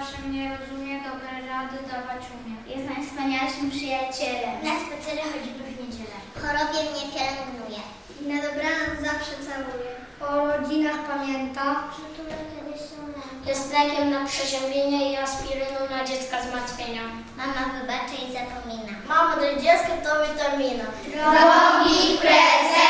zawsze mnie rozumie, dobre rady dawać umie. Jest najwspanialszym przyjacielem. Na spacery choćby w niedzielę. Chorobie mnie pielęgnuje. I na dobranoc zawsze całuje. O rodzinach pamięta. Przytulę kiedyś Jest lekiem na przeziębienie i aspiryną na dziecka zmartwienia. Mama wybacza i zapomina. Mama, do dziecka to witamina. Robi prezent.